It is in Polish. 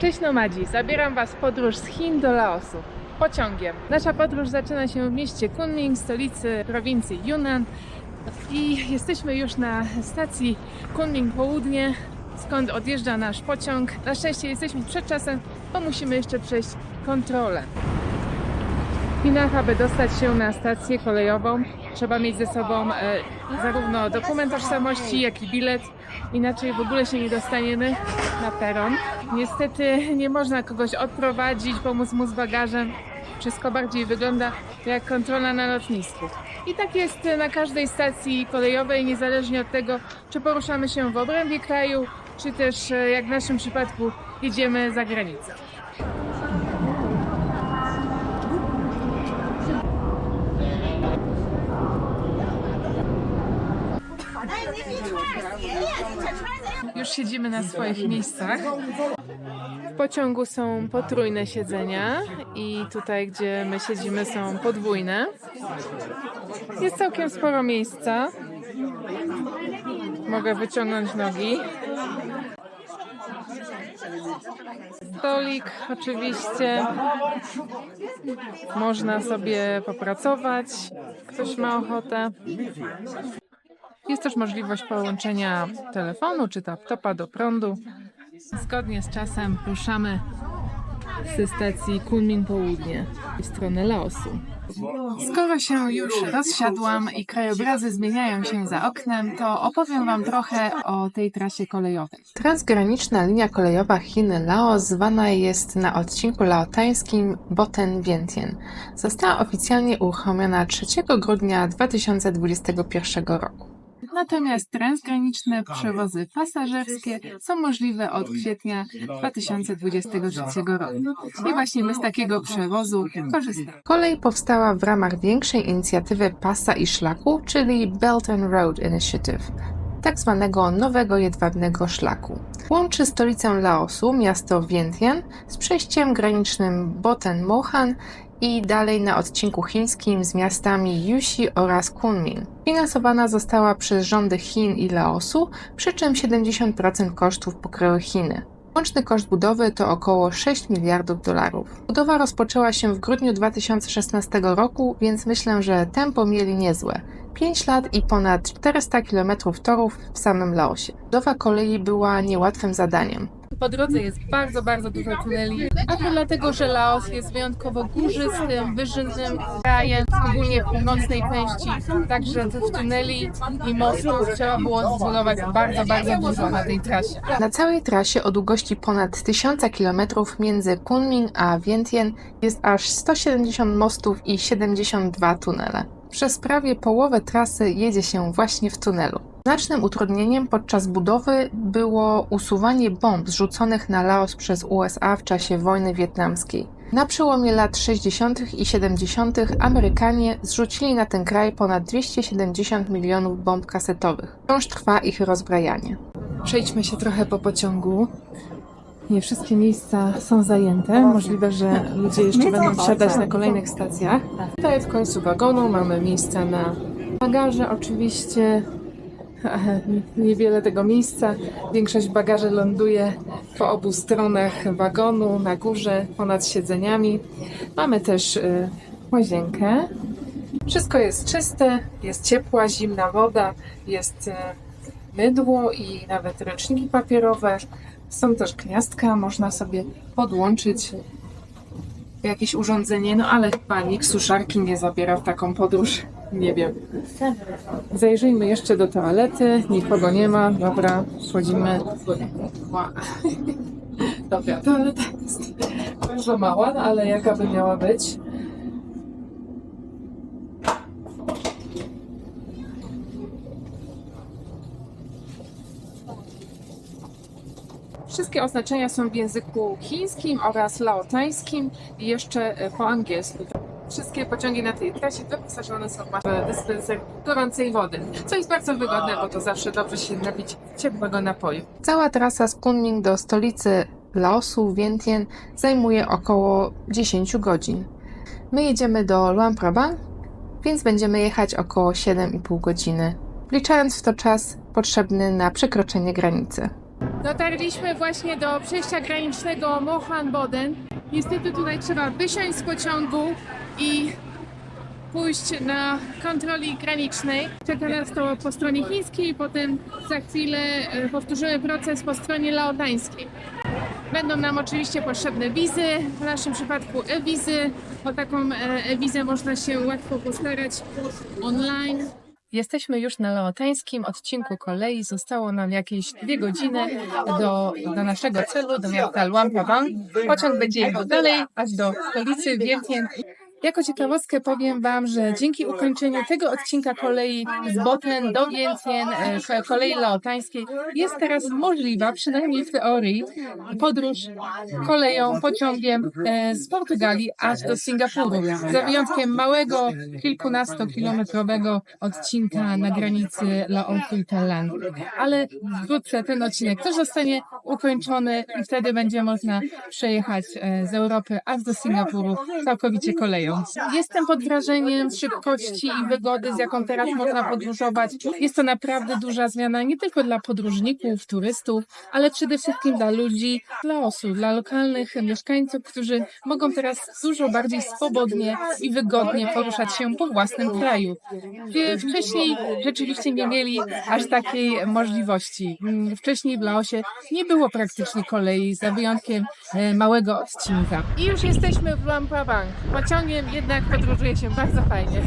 Cześć nomadzi, zabieram Was w podróż z Chin do Laosu pociągiem. Nasza podróż zaczyna się w mieście Kunming, stolicy prowincji Yunnan i jesteśmy już na stacji Kunming Południe, skąd odjeżdża nasz pociąg. Na szczęście jesteśmy przed czasem, bo musimy jeszcze przejść kontrolę. Chinach, aby dostać się na stację kolejową, trzeba mieć ze sobą e, zarówno dokument tożsamości, jak i bilet. Inaczej w ogóle się nie dostaniemy na peron. Niestety nie można kogoś odprowadzić, pomóc mu z bagażem. Wszystko bardziej wygląda jak kontrola na lotnisku. I tak jest na każdej stacji kolejowej, niezależnie od tego, czy poruszamy się w obrębie kraju, czy też, e, jak w naszym przypadku, jedziemy za granicę. Już siedzimy na swoich miejscach. W pociągu są potrójne siedzenia i tutaj, gdzie my siedzimy, są podwójne. Jest całkiem sporo miejsca. Mogę wyciągnąć nogi. Stolik oczywiście. Można sobie popracować. Ktoś ma ochotę. Jest też możliwość połączenia telefonu czy laptopa do prądu. Zgodnie z czasem ruszamy ze stacji Kunming Południe w stronę Laosu. Skoro się już rozsiadłam i krajobrazy zmieniają się za oknem, to opowiem Wam trochę o tej trasie kolejowej. Transgraniczna linia kolejowa Chiny-Laos zwana jest na odcinku laotańskim Boten-Vientiane. Została oficjalnie uruchomiona 3 grudnia 2021 roku. Natomiast transgraniczne przewozy pasażerskie są możliwe od kwietnia 2023 roku. I właśnie my z takiego przewozu korzystamy. Kolej powstała w ramach większej inicjatywy Pasa i Szlaku, czyli Belt and Road Initiative, tak zwanego nowego jedwabnego szlaku. Łączy stolicę Laosu, miasto Vientiane, z przejściem granicznym Boten-Mohan i dalej na odcinku chińskim z miastami Yuxi oraz Kunming. Finansowana została przez rządy Chin i Laosu, przy czym 70% kosztów pokryły Chiny. Łączny koszt budowy to około 6 miliardów dolarów. Budowa rozpoczęła się w grudniu 2016 roku, więc myślę, że tempo mieli niezłe. 5 lat i ponad 400 km torów w samym Laosie. Budowa kolei była niełatwym zadaniem. Po drodze jest bardzo, bardzo dużo tuneli, a to dlatego, że Laos jest wyjątkowo górzystym, wyżynnym krajem, szczególnie w północnej części. Także tych tuneli i mostów trzeba było zbudować bardzo, bardzo dużo na tej trasie. Na całej trasie o długości ponad 1000 km między Kunming a Vientiane jest aż 170 mostów i 72 tunele. Przez prawie połowę trasy jedzie się właśnie w tunelu. Znacznym utrudnieniem podczas budowy było usuwanie bomb zrzuconych na Laos przez USA w czasie wojny wietnamskiej. Na przełomie lat 60. i 70. Amerykanie zrzucili na ten kraj ponad 270 milionów bomb kasetowych. Wciąż trwa ich rozbrajanie. Przejdźmy się trochę po pociągu. Nie wszystkie miejsca są zajęte. Możliwe, że ludzie jeszcze będą wsiadać na kolejnych stacjach. Tutaj w końcu wagonu mamy miejsca na bagaże oczywiście. Niewiele tego miejsca. Większość bagaży ląduje po obu stronach wagonu, na górze, ponad siedzeniami. Mamy też y, łazienkę. Wszystko jest czyste, jest ciepła, zimna woda, jest y, mydło i nawet ręczniki papierowe. Są też gniazdka, można sobie podłączyć jakieś urządzenie, no ale chyba nikt suszarki nie zabiera w taką podróż. Nie wiem. Zajrzyjmy jeszcze do toalety. Nikogo nie ma. Dobra, wchodzimy. Dobra, toaleta jest bardzo mała, ale jaka by miała być? Wszystkie oznaczenia są w języku chińskim oraz laotańskim i jeszcze po angielsku. Wszystkie pociągi na tej trasie wyposażone są w dyspenser gorącej wody, co jest bardzo wygodne, bo to zawsze dobrze się napić ciepłego napoju. Cała trasa z Kunming do stolicy Laosu, Vientiane, zajmuje około 10 godzin. My jedziemy do Luang Prabang, więc będziemy jechać około 7,5 godziny, wliczając w to czas potrzebny na przekroczenie granicy. Dotarliśmy właśnie do przejścia granicznego Mohan-Boden. Niestety tutaj trzeba wysiąść z pociągu i pójść na kontroli granicznej. Czeka nas to po stronie chińskiej, potem za chwilę e, powtórzymy proces po stronie laotańskiej. Będą nam oczywiście potrzebne wizy, w naszym przypadku e-wizy. O taką e, e-wizę można się łatwo postarać online. Jesteśmy już na laotańskim odcinku kolei. Zostało nam jakieś dwie godziny do, do naszego celu, do miasta Luang Prabang. Pociąg będzie jechał dalej, aż do stolicy Wielkien. Jako ciekawostkę powiem Wam, że dzięki ukończeniu tego odcinka kolei z Boten do Wielkien, e, ko- kolei laotańskiej, jest teraz możliwa, przynajmniej w teorii, podróż koleją, pociągiem e, z Portugalii aż do Singapuru. Za wyjątkiem małego, kilkunastokilometrowego odcinka na granicy Laosu i Thailandu. Ale wkrótce ten odcinek też zostanie ukończony i wtedy będzie można przejechać e, z Europy aż do Singapuru całkowicie koleją. Jestem pod wrażeniem szybkości i wygody, z jaką teraz można podróżować. Jest to naprawdę duża zmiana nie tylko dla podróżników, turystów, ale przede wszystkim dla ludzi z Laosu, dla lokalnych mieszkańców, którzy mogą teraz dużo bardziej swobodnie i wygodnie poruszać się po własnym kraju. Wcześniej rzeczywiście nie mieli aż takiej możliwości. Wcześniej w Laosie nie było praktycznie kolei, za wyjątkiem e, małego odcinka. I już jesteśmy w Luang Prabang. Jednak podróżuje się bardzo fajnie.